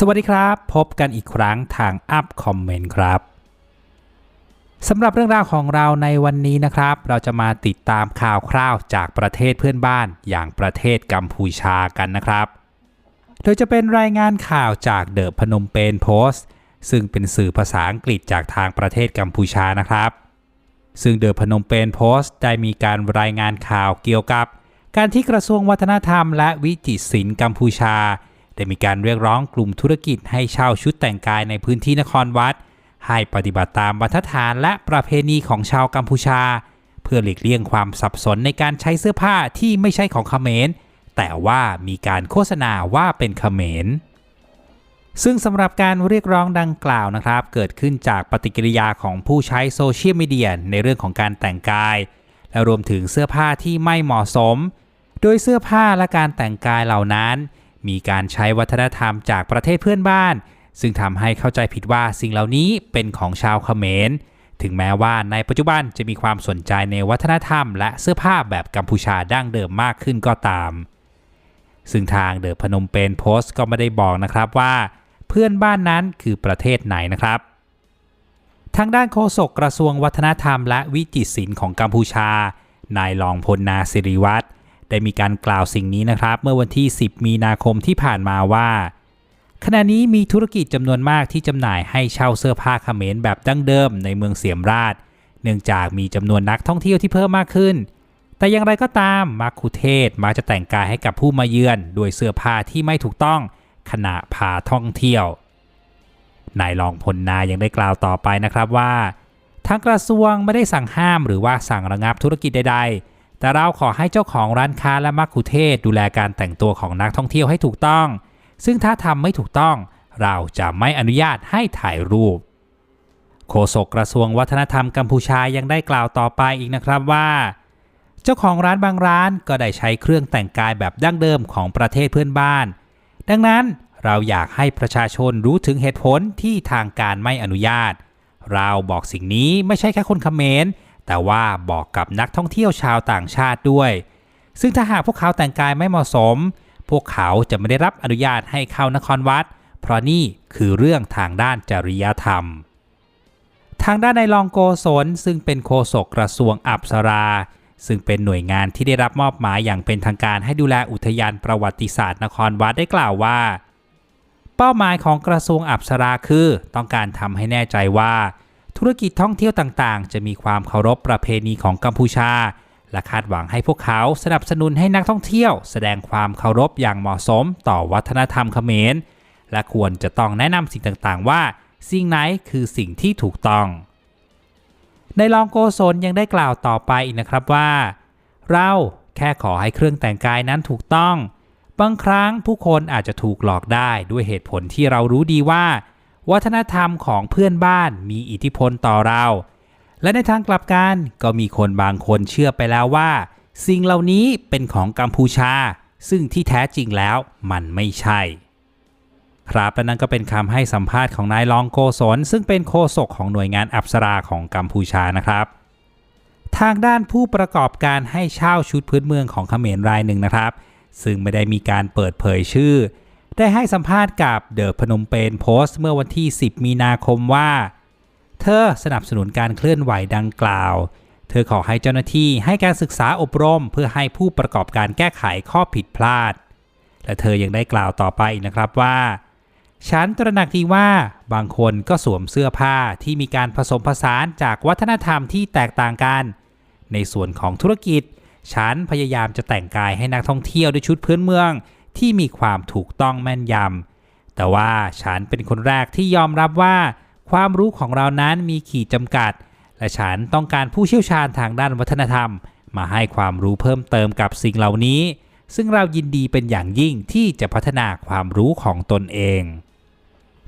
สวัสดีครับ พบกันอีกครั้งทางอัพคอมเมนต์ครับสำหรับเรื่องราวของเราในวันนี้นะครับ เราจะมาติดตามข่าวคราวจากประเทศเพื่อนบ้านอย่างประเทศกัมพูชากันนะครับ โดยจะเป็นรายงานข่าวจากเดอะพนมเปญโพสต์ ซึ่งเป็นสื่อภาษาอังกฤษจากทางประเทศกัมพูชานะครับ ซึ่งเดอะพนมเปญโพสต์ได้มีการรายงานข่าวเกี่ยวกับ การที่กระทรวงวัฒนธรรมและวิจิตรศิลป์กัมพูชา ได้มีการเรียกร้องกลุ่มธุรกิจให้เช่าชุดแต่งกายในพื้นที่นครวัด ให้ปฏิบัติตามบรรทัดฐานและประเพณีของชาวกัมพูชา เพื่อหลีกเลี่ยงความสับสนในการใช้เสื้อผ้าที่ไม่ใช่ของเขมร แต่ว่ามีการโฆษณาว่าเป็นเขมร ซึ่งสำหรับการเรียกร้องดังกล่าวนะครับ เกิดขึ้นจากปฏิกิริยาของผู้ใช้โซเชียลมีเดียในเรื่องของการแต่งกาย และรวมถึงเสื้อผ้าที่ไม่เหมาะสม โดยเสื้อผ้าและการแต่งกายเหล่านั้น มีการใช้วัฒนธรรมจากประเทศเพื่อนบ้าน ซึ่งทำให้เข้าใจผิดว่าสิ่งเหล่านี้เป็นของชาวเขมร ถึงแม้ว่าในปัจจุบันจะมีความสนใจในวัฒนธรรม และเสื้อผ้าแบบกัมพูชาดั้งเดิมมากขึ้นก็ตาม ซึ่งทางเดอะพนมเปญโพสต์ก็ไม่ได้บอกนะครับว่า เพื่อนบ้านนั้นคือประเทศไหนนะครับทางด้านโฆษกกระทรวงวัฒนธรรมและวิจิตรศิลป์ของกัมพูชา นายรองพลนาสิริวัตร ได้มีการกล่าวสิ่งนี้นะครับ เมื่อวันที่ 10 มีนาคมที่ผ่านมาว่า ขณะนี้มีธุรกิจจำนวนมากที่จำหน่ายให้เช่าเสื้อผ้าเขมรแบบดั้งเดิมในเมืองเสียมราช เนื่องจากมีจำนวนนักท่องเที่ยวที่เพิ่มมากขึ้น แต่อย่างไรก็ตามมักคุเทศมักจะแต่งกายให้กับผู้มาเยือนด้วยเสื้อผ้าที่ไม่ถูกต้องขณะพาท่องเที่ยวนายรองพลนายังได้กล่าวต่อไปนะครับว่าทางกระทรวงไม่ได้สั่งห้ามหรือว่าสั่งระงับธุรกิจใดๆ แต่เราขอให้เจ้าของร้านค้าและมักคุเทศดูแลการแต่งตัวของนักท่องเที่ยวให้ถูกต้อง ซึ่งถ้าทำไม่ถูกต้อง เราจะไม่อนุญาตให้ถ่ายรูป โฆษกกระทรวงวัฒนธรรมกัมพูชายังได้กล่าวต่อไปอีกนะครับว่า เจ้าของร้านบางร้านก็ได้ใช้เครื่องแต่งกายแบบดั้งเดิมของประเทศเพื่อนบ้าน ดังนั้นเราอยากให้ประชาชนรู้ถึงเหตุผลที่ทางการไม่อนุญาต เราบอกสิ่งนี้ไม่ใช่แค่คนเขมร แต่ว่าบอกกับนักท่องเที่ยวชาวต่างชาติด้วย ซึ่งถ้าหากพวกเขาแต่งกายไม่เหมาะสม พวกเขาจะไม่ได้รับอนุญาตให้เข้านครวัด เพราะนี่คือเรื่องทางด้านจริยธรรม ทางด้านในายรองโกศลซึ่งเป็นโฆษกกระทรวงอับสรา ซึ่งเป็นหน่วยงานที่ได้รับมอบหมายอย่างเป็นทางการให้ดูแลอุทยานประวัติศาสตร์นครวัดได้กล่าวว่า เป้าหมายของกระทรวงอับสราคือ ต้องการทำให้แน่ใจว่า ธุรกิจท่องเที่ยวต่างๆ จะมีความเคารพประเพณีของกัมพูชา และคาดหวังให้พวกเขาสนับสนุนให้นักท่องเที่ยว แสดงความเคารพอย่างเหมาะสมต่อวัฒนธรรมเขมร และควรจะต้องแนะนำสิ่งต่างๆ ว่า สิ่งไหนคือสิ่งที่ถูกต้อง ในรองโกศลยังได้กล่าวต่อไปอีกนะครับว่า เราแค่ขอให้เครื่องแต่งกายนั้นถูกต้อง บางครั้งผู้คนอาจจะถูกหลอกได้ด้วยเหตุผลที่เรารู้ดีว่า วัฒนธรรมของเพื่อนบ้านมีอิทธิพลต่อเรา และในทางกลับกันก็มีคนบางคนเชื่อไปแล้วว่า สิ่งเหล่านี้เป็นของกัมพูชา ซึ่งที่แท้จริงแล้วมันไม่ใช่ ครับและนั่นก็เป็นคำให้สัมภาษณ์ของนายรองโกศลซึ่งเป็นโฆษกของหน่วยงานอับสราของกัมพูชานะครับ ทางด้านผู้ประกอบการให้เช่าชุดพื้นเมืองของเขมรรายหนึ่งนะครับ ซึ่งไม่ได้มีการเปิดเผยชื่อ ได้ให้สัมภาษณ์กับเดอะพนมเปญโพสต์เมื่อวันที่ 10 มีนาคมว่า เธอสนับสนุนการเคลื่อนไหวดังกล่าว เธอขอให้เจ้าหน้าที่ให้การศึกษาอบรม เพื่อให้ผู้ประกอบการแก้ไขข้อผิดพลาด และเธอยังได้กล่าวต่อไปนะครับว่าฉันตระหนักดีว่าบางคนก็สวมเสื้อผ้าที่มีการผสมผสานจากวัฒนธรรมที่แตกต่างกัน ในส่วนของธุรกิจ ฉันพยายามจะแต่งกายให้นักท่องเที่ยวด้วยชุดพื้นเมือง ที่มีความถูกต้องแม่นยำแต่ว่าฉันเป็นคนแรกที่ยอมรับว่า ความรู้ของเรานั้นมีขีดจำกัด และฉันต้องการผู้เชี่ยวชาญทางด้านวัฒนธรรม มาให้ความรู้เพิ่มเติมกับสิ่งเหล่านี้ ซึ่งเรายินดีเป็นอย่างยิ่งที่จะพัฒนาความรู้ของตนเอง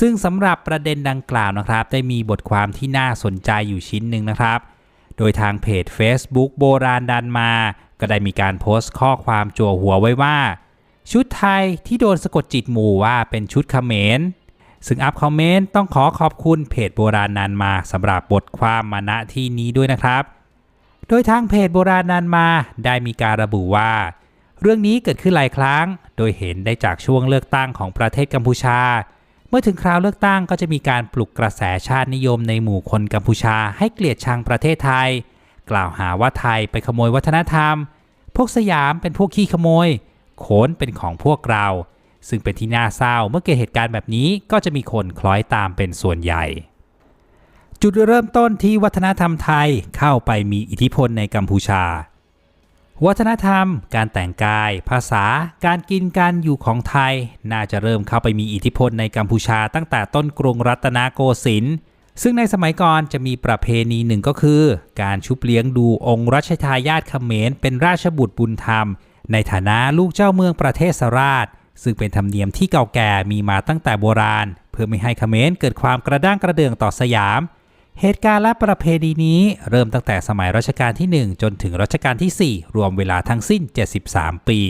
ซึ่งสำหรับประเด็นดังกล่าวนะครับ ได้มีบทความที่น่าสนใจอยู่ชิ้นหนึ่งนะครับ โดยทางเพจ Facebook โบราณดันมา ก็ได้มีการโพสต์ข้อความจั่วหัวไว้ว่า ชุดไทยที่โดนสะกดจิตหมู่ว่าเป็นชุดเขมร ซึ่งอัพคอมเมนต์ต้องขอขอบคุณเพจโบราณนันมาสำหรับบทความมาณที่นี้ด้วยนะครับ โดยทางเพจโบราณนันมาได้มีการระบุว่า เรื่องนี้เกิดขึ้นหลายครั้ง โดยเห็นได้จากช่วงเลือกตั้งของประเทศกัมพูชา เมื่อถึงคราวเลือกตั้งก็จะมีการปลุกกระแสชาตินิยมในหมู่คนกัมพูชาให้เกลียดชังประเทศไทย กล่าวหาว่าไทยไปขโมยวัฒนธรรม พวกสยามเป็นพวกขี้ขโมย โขนเป็นของพวกเรา ซึ่งเป็นที่น่าเศร้าเมื่อเกิดเหตุการณ์แบบนี้ก็จะมีคนคล้อยตามเป็นส่วนใหญ่ จุดเริ่มต้นที่วัฒนธรรมไทยเข้าไปมีอิทธิพลในกัมพูชา วัฒนธรรม การแต่งกาย ภาษา การกินการอยู่ของไทย น่าจะเริ่มเข้าไปมีอิทธิพลในกัมพูชาตั้งแต่ต้นกรุงรัตนโกสินทร์ซึ่งในสมัยก่อนจะมีประเพณีหนึ่งก็คือ การชุบเลี้ยงดูองค์รัชทายาทเขมรเป็นราชบุตรบุญธรรม ในฐานะลูกเจ้าเมืองประเทศสราช ซึ่งเป็นธรรมเนียมที่เก่าแก่มีมาตั้งแต่โบราณ เพื่อไม่ให้เขมรเกิดความกระด้างกระเดืองต่อสยาม เหตุการณ์และประเพณีนี้เริ่มตั้งแต่สมัยรัชกาลที่ 1 จนถึงรัชกาลที่ 4 รวมเวลาทั้งสิ้น 73 ปี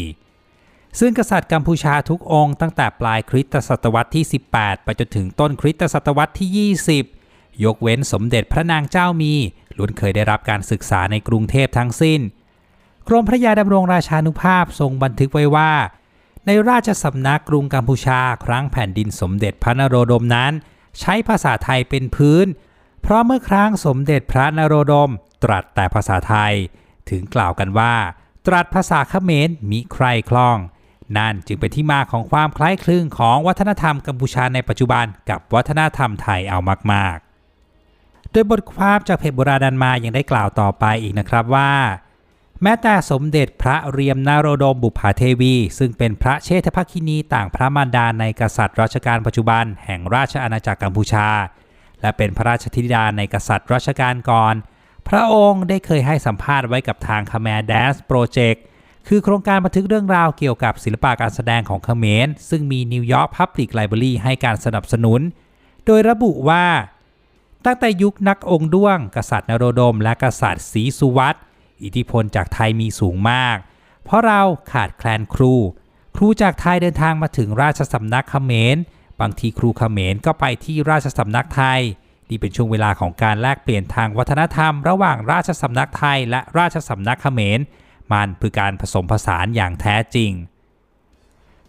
ซึ่งกษัตริย์กัมพูชาทุกองค์ตั้งแต่ปลายคริสตศตวรรษที่ 18 ไปจนถึงต้นคริสตศตวรรษที่ 20 ยกเว้นสมเด็จพระนางเจ้ามีล้วนเคยได้รับการศึกษาในกรุงเทพทั้งสิ้น กรมพระยาดำรงราชานุภาพทรงบันทึกไว้ว่า ในราชสำนักกรุงกัมพูชาครั้งแผ่นดินสมเด็จพระนโรดมนั้น ใช้ภาษาไทยเป็นพื้น เพราะเมื่อครั้งสมเด็จพระนโรดม ตรัสแต่ภาษาไทย ถึงกล่าวกันว่า ตรัสภาษาเขมรมิใครคล่อง นั่นจึงเป็นที่มาของความคล้ายคลึงของวัฒนธรรมกัมพูชาในปัจจุบันกับวัฒนธรรมไทยเอามากๆ โดยบทความจากเพจโบราณดันมายังได้กล่าวต่อไปอีกนะครับว่า แม้แต่สมเด็จพระเรียมนโรดมบุพาเทวี ซึ่งเป็นพระเชษฐภคินีต่างพระมารดาในกษัตริย์รัชกาลปัจจุบัน แห่งราชอาณาจักรกัมพูชา และเป็นพระราชธิดาในกษัตริย์รัชกาลก่อน พระองค์ได้เคยให้สัมภาษณ์ไว้กับทางคาแมร์แดนส์โปรเจกต์คือโครงการบันทึกเรื่องราวเกี่ยวกับศิลปะการแสดงของเขมร ซึ่งมีนิวยอร์กพับลิกไลบรารีให้การสนับสนุน โดยระบุว่า ตั้งแต่ยุคนักองค์ด้วง กษัตริย์นโรดม และกษัตริย์ศรีสุวัต อิทธิพลจากไทยมีสูงมาก เพราะเราขาดแคลนครู ครูจากไทยเดินทางมาถึงราชสำนักเขมร บางทีครูเขมรก็ไปที่ราชสำนักไทย นี่เป็นช่วงเวลาของการแลกเปลี่ยนทางวัฒนธรรม ระหว่างราชสำนักไทยและราชสำนักเขมร มันคือการผสมผสานอย่างแท้จริง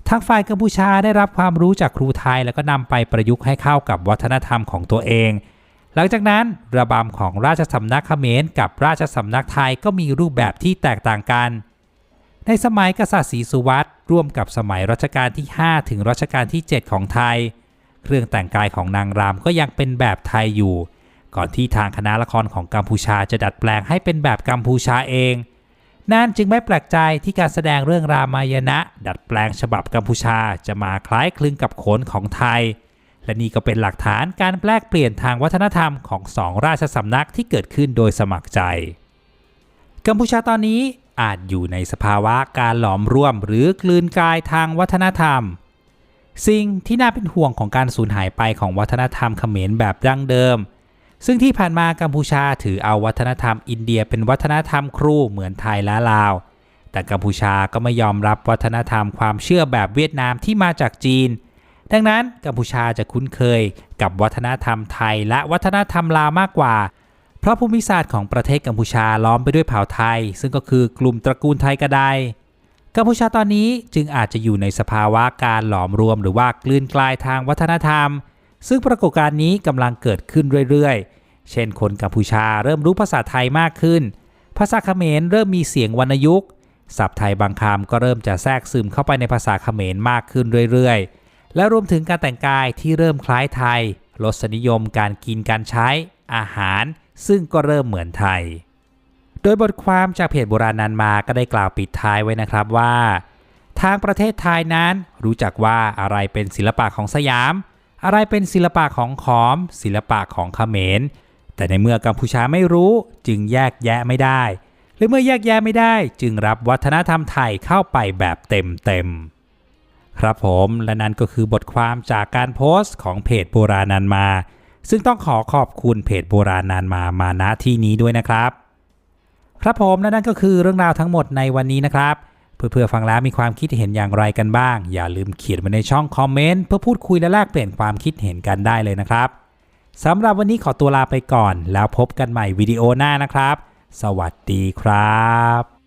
ทางฝ่ายกัมพูชาได้รับความรู้จากครูไทยแล้วก็นำไปประยุกต์ให้เข้ากับวัฒนธรรมของตัวเอง หลังจากนั้นระบำของราชสำนักเขมรกับราชสำนักไทยก็มีรูปแบบที่แตกต่างกัน ในสมัยกษัตริย์ศรีสุวัตร่วมกับสมัยรัชกาลที่ 5 ถึงรัชกาลที่ 7 ของไทย เครื่องแต่งกายของนางรำก็ยังเป็นแบบไทยอยู่ ก่อนที่ทางคณะละครของกัมพูชาจะดัดแปลงให้เป็นแบบกัมพูชาเองนั่นจึงไม่แปลกใจที่การแสดงเรื่องรามายณะ ดัดแปลงฉบับกัมพูชาจะมาคล้ายคลึงกับโขนของไทย และนี่ก็เป็นหลักฐานการแปลกเปลี่ยนทางวัฒนธรรมของสองราชสำนักที่เกิดขึ้นโดยสมัครใจ กัมพูชาตอนนี้อาจอยู่ในสภาวะการหลอมร่วมหรือกลืนกายทางวัฒนธรรม สิ่งที่น่าเป็นห่วงของการสูญหายไปของวัฒนธรรมเขมรแบบดั้งเดิม ซึ่งที่ผ่านมากัมพูชาถือเอาวัฒนธรรมอินเดียเป็นวัฒนธรรมครูเหมือนไทยและลาว แต่กัมพูชาก็ไม่ยอมรับวัฒนธรรมความเชื่อแบบเวียดนามที่มาจากจีน ดังนั้นกัมพูชาจะคุ้นเคยกับวัฒนธรรมไทยและวัฒนธรรมลาวมากกว่า เพราะภูมิศาสตร์ของประเทศกัมพูชาล้อมไปด้วยเผ่าไทย ซึ่งก็คือกลุ่มตระกูลไทยกระไดกัมพูชาตอนนี้จึงอาจจะอยู่ในสภาวะการหลอมรวมหรือว่ากลืนกลายทางวัฒนธรรม ซึ่งปรากฏการณ์นี้กำลังเกิดขึ้นเรื่อยๆ เช่นคนกัมพูชาเริ่มรู้ภาษาไทยมากขึ้น ภาษาเขมรเริ่มมีเสียงวรรณยุกต์ศัพท์ไทยบางคำก็เริ่มจะแทรกซึมเข้าไปในภาษาเขมรมากขึ้นเรื่อยๆ และรวมถึงการแต่งกายที่เริ่มคล้ายไทยรสนิยมการกินการใช้อาหาร ซึ่งก็เริ่มเหมือนไทย โดยบทความจากเพจโบราณนันมาก็ได้กล่าวปิดท้ายไว้นะครับว่า ทางประเทศไทยนั้นรู้จักว่าอะไรเป็นศิลปะของสยาม อะไรเป็นศิลปะของขอม ศิลปะของเขมร แต่ในเมื่อกัมพูชาไม่รู้จึงแยกแยะไม่ได้หรือเมื่อแยกแยะไม่ได้จึงรับวัฒนธรรมไทยเข้าไปแบบเต็มเต็ม ครับผมและนั่นก็คือบทความจากการโพสต์ของเพจโบราณนันมา ซึ่งต้องขอขอบคุณเพจโบราณนานมามาณที่นี้ด้วยนะครับ ครับผมและนั่นก็คือเรื่องราวทั้งหมดในวันนี้นะครับ เพื่อๆฟังแล้วมีความคิดเห็นอย่างไรกันบ้าง อย่าลืมเขียนมาในช่องคอมเมนต์เพื่อพูดคุยและแลกเปลี่ยนความคิดเห็นกันได้เลยนะครับสำหรับวันนี้ขอตัวลาไปก่อน แล้วพบกันใหม่วิดีโอหน้านะครับ สวัสดีครับ